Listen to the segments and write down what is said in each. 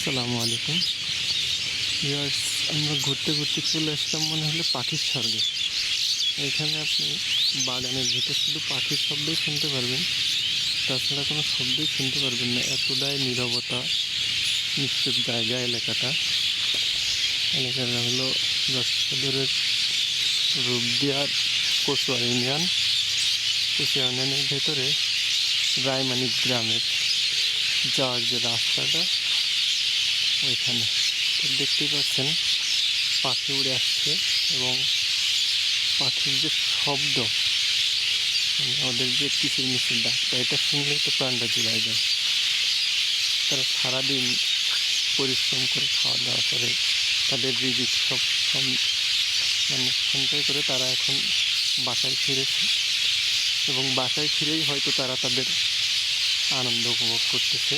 আসসালামু আলাইকুম। ইয়ার্স আমরা ঘুরতে ঘুরতে চলে আসলাম মনে হলো পাখির স্বর্গে। এখানে আপনি বাগানের ভিতর শুধু পাখির শব্দই শুনতে পারবেন, তাছাড়া কোনো শব্দই শুনতে পারবেন না। এতটাই নীরবতা নিশ্চিত জায়গা এলাকাটা। এলাকাটা হলো যশোরের রূপদিয়ার কচুয়া ইউনিয়ন কচুয়া ইউনিয়নের ভেতরে রায়মানিক গ্রামের যাওয়ার যে রাস্তাটা ওইখানে দেখতেই পাচ্ছেন, পাখি উড়ে আসছে এবং পাখির যে শব্দ মানে ওদের যে কিচির মিচির ডাকটা এটা শুনলেই তো প্রাণটা জুড়াই যায়। তারা সারাদিন পরিশ্রম করে খাওয়া দাওয়া করে, তাদের রিজিক সব মানে সঞ্চয় করে তারা এখন বাসায় ফিরেছে। এবং বাসায় ফিরেই হয়তো তারা তাদের আনন্দ উপভোগ করতেছে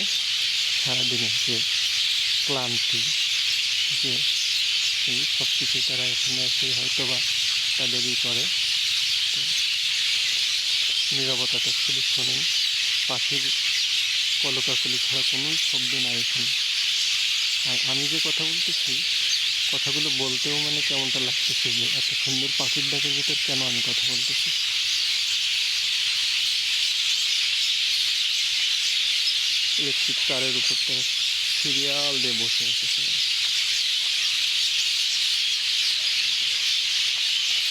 সারাদিনের যে ক্লান্তি যে এই সব কিছুই তারা এখানে এসে হয়তো বা তাদেরই করে। নিরবতাটা শুধু শোনেন, পাখির কলকাকলি ছাড়া কোনো শব্দ নাই এখানে। আর আমি যে কথা বলতেছি, কথাগুলো বলতেও মানে কেমনটা লাগতেছে যে এত সুন্দর পাখির ডাকের ভিতর কেন আমি কথা বলতেছি? ইলেকট্রিক তারের উপর তারা সিরিয়াল দিয়ে বসে আছে।